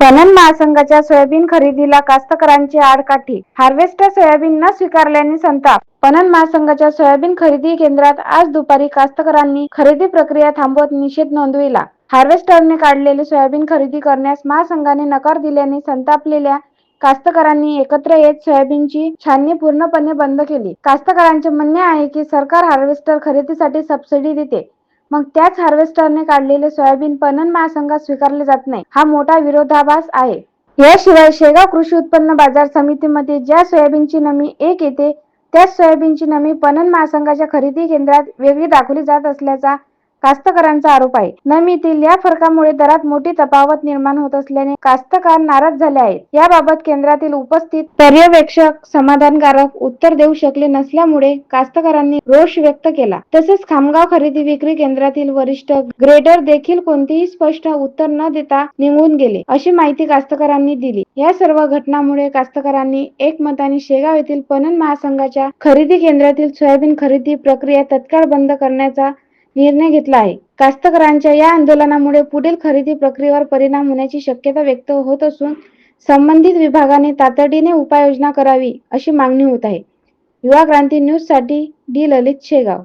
पणन महासंघाच्या सोयाबीन खरेदीला कास्तकारांची आडकाठी हार्वेस्टर सोयाबीन न स्वीकारल्याने संताप. पणन महासंघाच्या सोयाबीन खरेदी केंद्रात आज दुपारी कास्तकारांनी खरेदी प्रक्रिया थांबवत निषेध नोंदविला. हार्वेस्टरने काढलेले सोयाबीन खरेदी करण्यास महासंघाने नकार दिल्याने संतापलेल्या कास्तकारांनी एकत्र येत सोयाबीनची छाननी पूर्णपणे बंद केली. कास्तकारांचे म्हणणे आहे की सरकार हार्वेस्टर खरेदीसाठी सबसिडी देते. मग त्याच हार्वेस्टरने काढलेले सोयाबीन पणन महासंघात स्वीकारले जात नाही. हा मोठा विरोधाभास आहे. याशिवाय शेगाव कृषी उत्पन्न बाजार समितीमध्ये ज्या सोयाबीनची नमी एक येते त्याच सोयाबीनची नमी पणन महासंघाच्या खरेदी केंद्रात वेगळी दाखवली जात असल्याचा कास्तकारांचा आरोप आहे. नमीतील या फरकामुळे दरात मोठी तफावत निर्माण होत असल्याने कास्तकार नाराज झाले आहेत. याबाबत केंद्रातील उपस्थित पर्यवेक्षक समाधानकारक उत्तर देऊ शकले नसल्यामुळे कास्तकारांनी रोष व्यक्त केला. तसेच खामगाव खरेदी विक्री केंद्रातील वरिष्ठ ग्रेडर देखील कोणतीही स्पष्ट उत्तर न देता निघून गेले अशी माहिती कास्तकारांनी दिली. या सर्व घटनांमुळे कास्तकारांनी एकमताने शेगाव येथील पणन महासंघाच्या खरेदी केंद्रातील सोयाबीन खरेदी प्रक्रिया तत्काळ बंद करण्याचा निर्णय घेतला आहे. कास्तकारांच्या या आंदोलनामुळे पुढील खरेदी प्रक्रियेवर परिणाम होण्याची शक्यता व्यक्त होत असून संबंधित विभागाने तातडीने उपाययोजना करावी अशी मागणी होत आहे. युवा क्रांती न्यूजसाठी डी. ललित शेगाव.